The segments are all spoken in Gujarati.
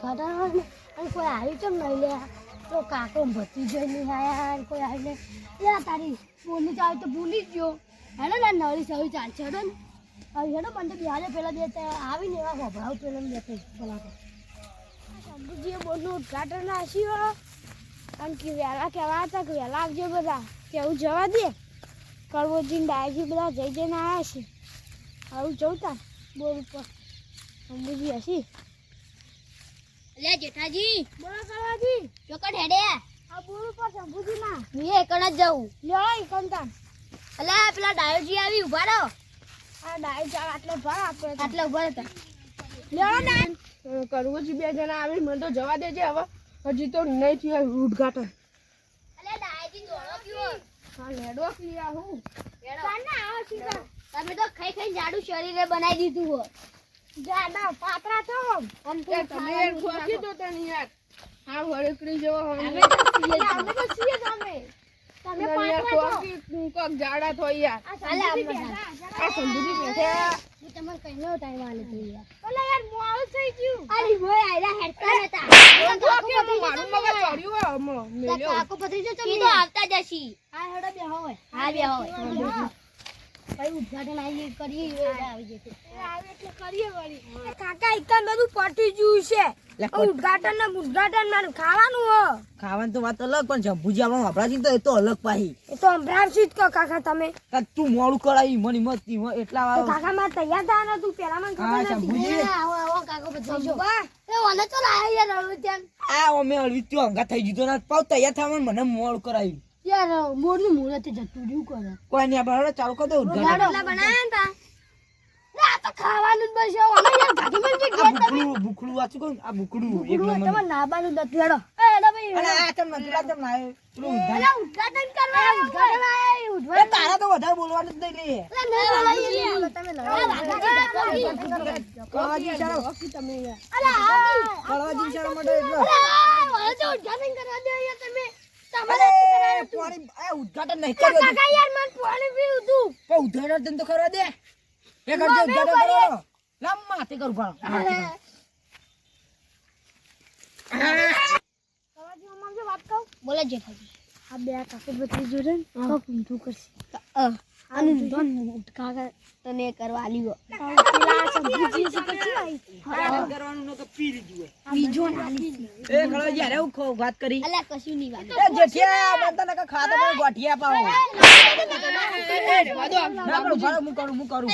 ઉદઘાટન હોય અને કોઈ આવ્યું ચમ નહીં લે. તો કાકો ભતી નહીં આવ્યા અને કોઈ આવીને લે તારી બોલી ચાલ તો ભૂલી જ ગયો. હેડો ને નળી સવી ચાલશે હેડો ને. હવે હેડો તો બિહારે પેલા બે તે આવીને એવા ગભરાવ પેલા બે પેલા તો શંભુજીએ બોલનું ઉદઘાટન નાખ્યું અને કે વહેલા કહેવા હતા કે વહેલા આવજો બધા. કેવું જવા દે. કરવોજીને ડાયજી બધા જઈ જઈને આવ્યા છે. આવું જવતા બોલ ઉપર. અંબુજી હસી. લે જેઠાજી. બોલો કરવાજી ચોકડ હેડે. આ બોલું પર શંભુજી માં હું એકણ જ જાઉં. લ્યો ઈ કંતા અલે પેલા ડાયોજી આવી ઊભા રહો. આ ડાય ચાલ આટલે ભર આપણે આટલે ઊભા હતા લ્યો ના કરવું બે જણા આવી મને તો જવા દેજે હવે. હજી તો નહીં થયું ઉદઘાટન. અલે ડાયોજી દોડો પીવો હા લેડો હું તમે તો ખાઈ ખાઈ જાડું શરીરે બનાવી દીધું હો જાડા પાતરા આમ તો તમે યાર દો તને યાર હા વળકડી જેવો અમે તો છીએ જ, અમે તો છીએ જ તમે પાતરા છો. કોક જાડા થો યાર. આ અલે શંભુજી આમ બેઠા, આ સંભુજી બેઠા. હું તમને કહીનો ટાઈમ આલે તો યાર. ઓલા યાર મોડું થઈ ગયું. અરે હોય આયલા હેડતા નતા. ખોખી હું મારું મગજ ચડ્યું હો હમો મેલ્યો. કાકો પતરી જો ઈ તો આવતા જશી આ હેડો બે હોય હા બે હોય ભાઈ ઉદ્ઘાટન આવી કરીએ આવી જશે. આવે એટલે કરીએ વળી. કાકા એકદમ બધું પટી ગયું છે. ઉદ્ઘાટન ને ઉદ્ઘાટનમાં ખાવાનું હો. ખાવાની તો વાત અલગ પણ જંબુજી આપણે વાપરાજી તો એ તો અલગ પાહી. એ તો સંભળાવશી જ કાકા તમે. તું મોડું કરાવી મની મસ્તી એટલા તો વાર કાકા માં તૈયાર થયા નતું પેલા મને ખબર નથી આવો આવો કાકો બધાઈ જો એ તો લાયા યાર હવે ત્યાં. આ અમે ત્યો અંગા થઈ ગયો ના પાવ તૈયાર થવાનું મને મોડું કરાવ્યું યાર મોરનું મુહૂર્ત જતું રહ્યું કરે કોઈ નહીં આપણે ચાલુ કરી દો ઉદઘાટન બનાયા ને તા આ તો ખાવાનું જ બસ અમે યાર ગાડી માં જઈ આ તમે ભૂખડું ભૂખડું વાંચું આ ભૂખડું એક નંબર તમે નાબાનું દતું હેડો એ હેડો ભાઈ અરે આ ચમ નથી લાગતું ના એ પેલું ઉદ્ઘાટન કરવા ઉદ્ઘાટન આયા ઉદ્ઘાટન તારા તો વધારે બોલવાનું જ નહીં લે તમે લડો. તમે માટે એટલો ઉદ્ઘાટન કરવા દો યાર તમે તમારે પાણી આ ઉદ્ઘાટન નહીં કર્યું કાકા યાર મને પાણી પીવું તું. પણ ઉદ્ઘાટન તો કરવા દે. એ કરજો ઉદ્ઘાટન કરો. લામ માથે કરું વાત કહું? બોલે આ બે કાકો બધી જોડે ઊંધું કરશે. અને ધન કાકા તને કરવા આલ્યો પેલા સંભુજી છે કે શું આવી કરવાનું ન કે પીરી જુએ બીજો નાલી એ કળવાજી અરે હું ખો- વાત કરી અલા કશું નહીં વાત એ જેઠિયા બનતા નકા ખાતો પણ ગોઠિયા પાવો ના પણ રહો, હું કરું હું કરું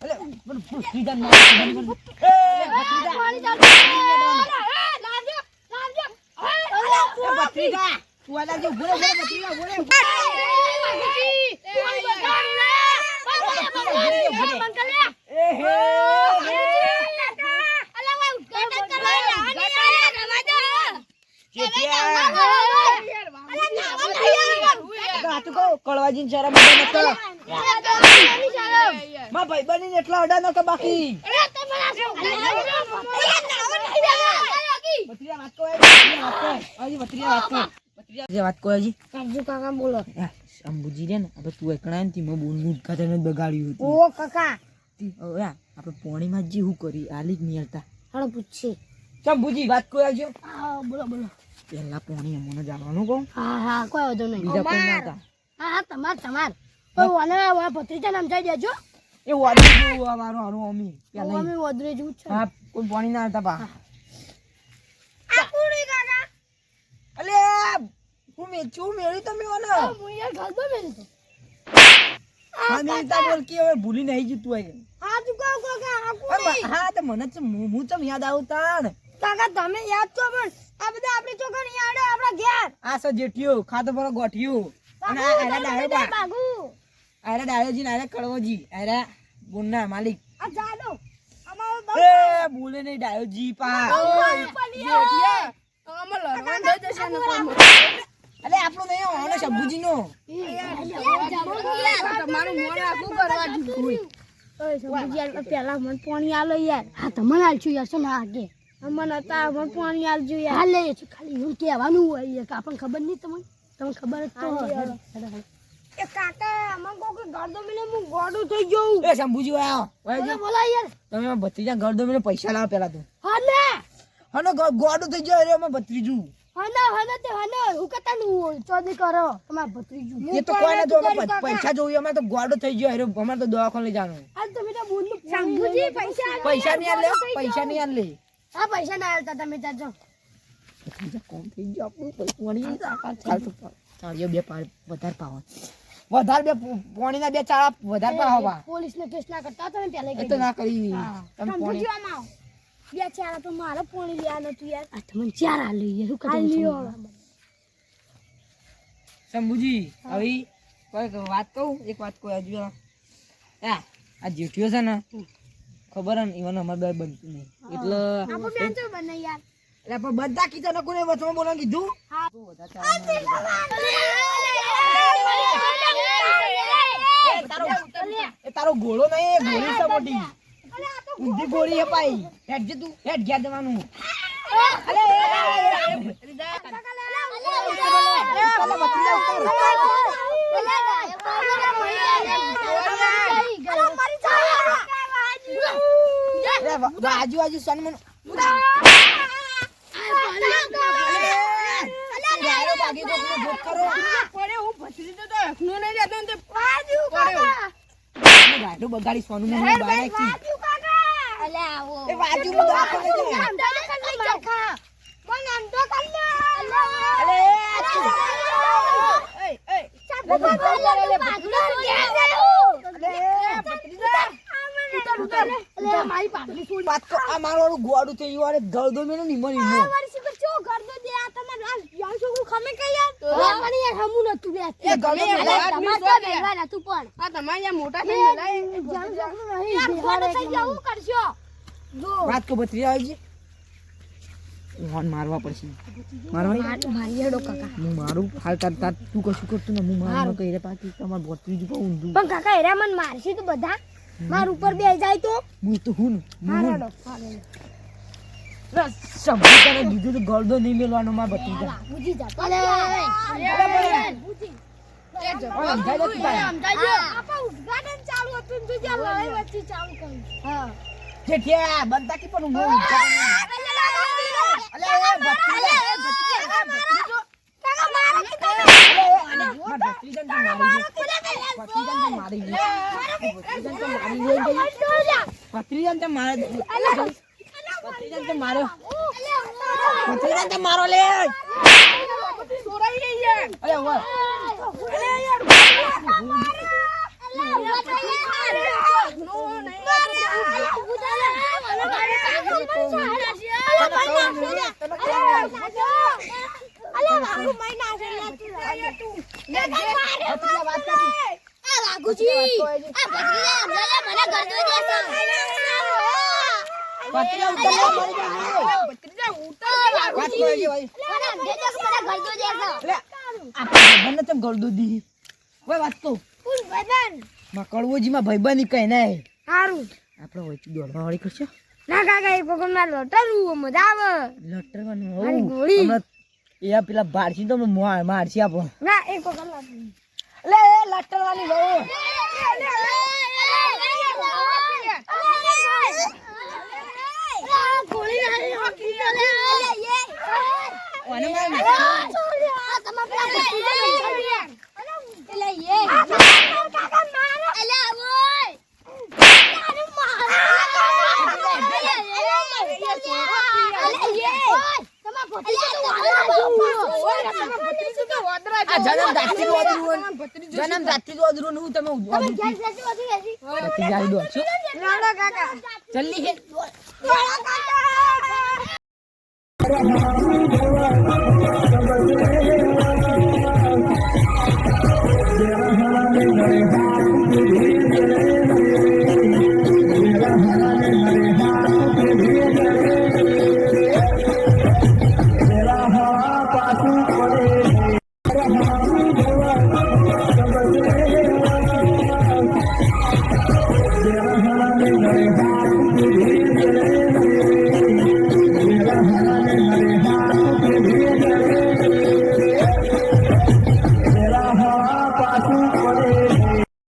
અલે પણ ભત્રીજા ના એ ભત્રીજા એ ભત્રીજા તું આલા જે ઊભો રહે, ઊભો રહે, ભત્રીજા ઊભો રહે. એ હે જેઠિયા સાચું કહું કળવાજી શરમમાં ભાઈ બની એટલા અડા ન કે બાકી ભત્રીજા વાત કહો ભત્રીજા વાત કહો ભત્રીજા વાત કહો હજી. કાજુ કાકા બોલો. અંબુજી રે ને આપણે તું એકણા ને તીમાં બોનનું ઉદઘાટન જ બગાડ્યું હતું. ઓ કાકા. હવે આપણે પોણીમાં જ હું કરી આલી જ નિયરતા હાલો પૂછશે. શંભુજી વાત કહો આવજો હા બોલો બોલો. પહેલા પોણી અમને જવાનું કહું. હા હા કોઈ વાંધો નહીં. બીજા કોઈ ના હતા. હા હા તમાર તમાર. કોઈ વાને ભત્રીજા નામ થઈ દેજો. એ વાદળી જેવું અમારો હારો અમી. પહેલા અમી વદરે જેવું છે. હા કોઈ પોણી ના હતા બા. આ કાકા. અલે હું મેચું મેળી તમે ઓને હું યાર ગલબો મેલી તો હા મેળતા બોલ કે હવે ભૂલી નહીં જતું હોય હા તું કહો કાકા આ અરે કુડી બ- હા તો મને જ હું ચમ યાદ આવતા તાણ? કાકા તમે યાદ છો પણ આ બધા આપણી છોકરી યાડો આપણા ઘેર. આ સ જેઠિયો ખાતો પર ગોઠિયું. અને આ આરા ડાયો બાગુ આરા ડાયોજી ને આરા કડવોજી. આરા બોનના માલિક. આ જાડો. એ બોલે નહીં ડાયોજી પા. જેઠિયા. જશે ને કોઈ અલે આપણો નહીં આનો શંભુજી નો તમારું મોડે આખું કરવા દીધું પેલા મને પાણી આલો યાર હા તમને આલશું યાર શું ના આગે અમને હતા મને પાણી આલજો યાર હાલ લઈએ છું ખાલી એવું કહેવાનું હોય કે આપણને ખબર નહીં તમને તમને ખબર જ તો કાકા કહો ગરદો મિલે હું ગોડું થઈ ગયું એ શંભુજી બોલા યાર. તમે ભત્રીજા ગરદો મને પૈસા લાવો પેલા તું. હા ને હનો ગોડું થઈ ગયો અરે મારા ભત્રીજું. હને હને તે હને હું કહેતા નું ચોદી કરો તમાર ભત્રીજું. એ તો કોઈ ના જો પૈસા જોઈએ અમારે તો ગોડો થઈ ગયો અરે અમારે તો દવાખાને લઈ જવાનું. આ તમે તો બોલ શંભુજી પૈસા પૈસા નહીં આલે પૈસા નહીં આલે. આ પૈસા ના આલતા તમે જાજો કોમ થઈ ગયો? આપણું પૈસા ચાલ તો ચાલ્યો બે પાર વધારે પાવા વધારે બે પોણીના બે ચાળા વધારે પાવા પોલીસ ને કેસ ના કરતા તમે તો ના કરી. તમે પોણી બે ચારા તો મારે પોણી લ્યા નતું યાર આ તમને ચાર આ લઈએ શું આ લ્યો. શંભુજી હવે કોઈ વાત કહું એક વાત કહું હજુ આ આ જેઠિયો છે ને ખબર હે ને ઈવન અમારે બે બનતું નહીં એટલે આપણે બેન તો બને યાર એટલે પણ બધા કીધા ને કોને વચમાં બોલવાનું કીધું તું તારો ઘોડો નહીં છે મોટી ઊંધી ગોળી અપાઈ પાઈ હેડ જે તું હેડ ગયા જવાનું આજુ આજુ સન્મન ભાગી કરો પડે હું તો એકનો નહીં રહેતો ને તે ગાયરો બગાડી સોનું મોનું આવો એ વાજુ માં દવાખાને જાય અલે વાત કો આ મારો ગોડું થઈ ગયું. અરે ગળદો મેં નહીં મળી નો એ ગળદો મેં આ તમારે યાર મોટા લડાઈ વાત કો બત્રી આવજે ફોન મારવા પડશે મારવા હું મારું હાલ તાર તાર તું કશું કરતું ને હું મારવા કહી રહ્યા પાછી તમારે જ કહું ઊંધું પણ કાકા હેરા મને મારશે તો બધા માર ઉપર બે જાય તો હું તો હું ને હું હું. ના, સમજી તને કીધું તો ગળદો નહીં મેલવાનો મારા ભત્રીજા ઓય, સમજાય છે તું તારે? જેઠિયા, બનતા કી પણ હું અલે, એ એ મારા. તો તો તો. તો લે. માં ભાઈબંધી કઈ નહીં સારું આપણે વચ્ચે દોડવા વાળી કરશે. ના કાકા એ પકડમાં લટરવું મજા આવે. ગોળી. એ પેલા બારસી તો મારસી આપો ના એ પકડ લે એ લટરવાની વહુ. ઓને માર નાખ. આ જન્મ જાતથી જ ઓદરું હોય. જન્મ જાતથી જ ઓદરું ને હું તમે. જલ્દી હે.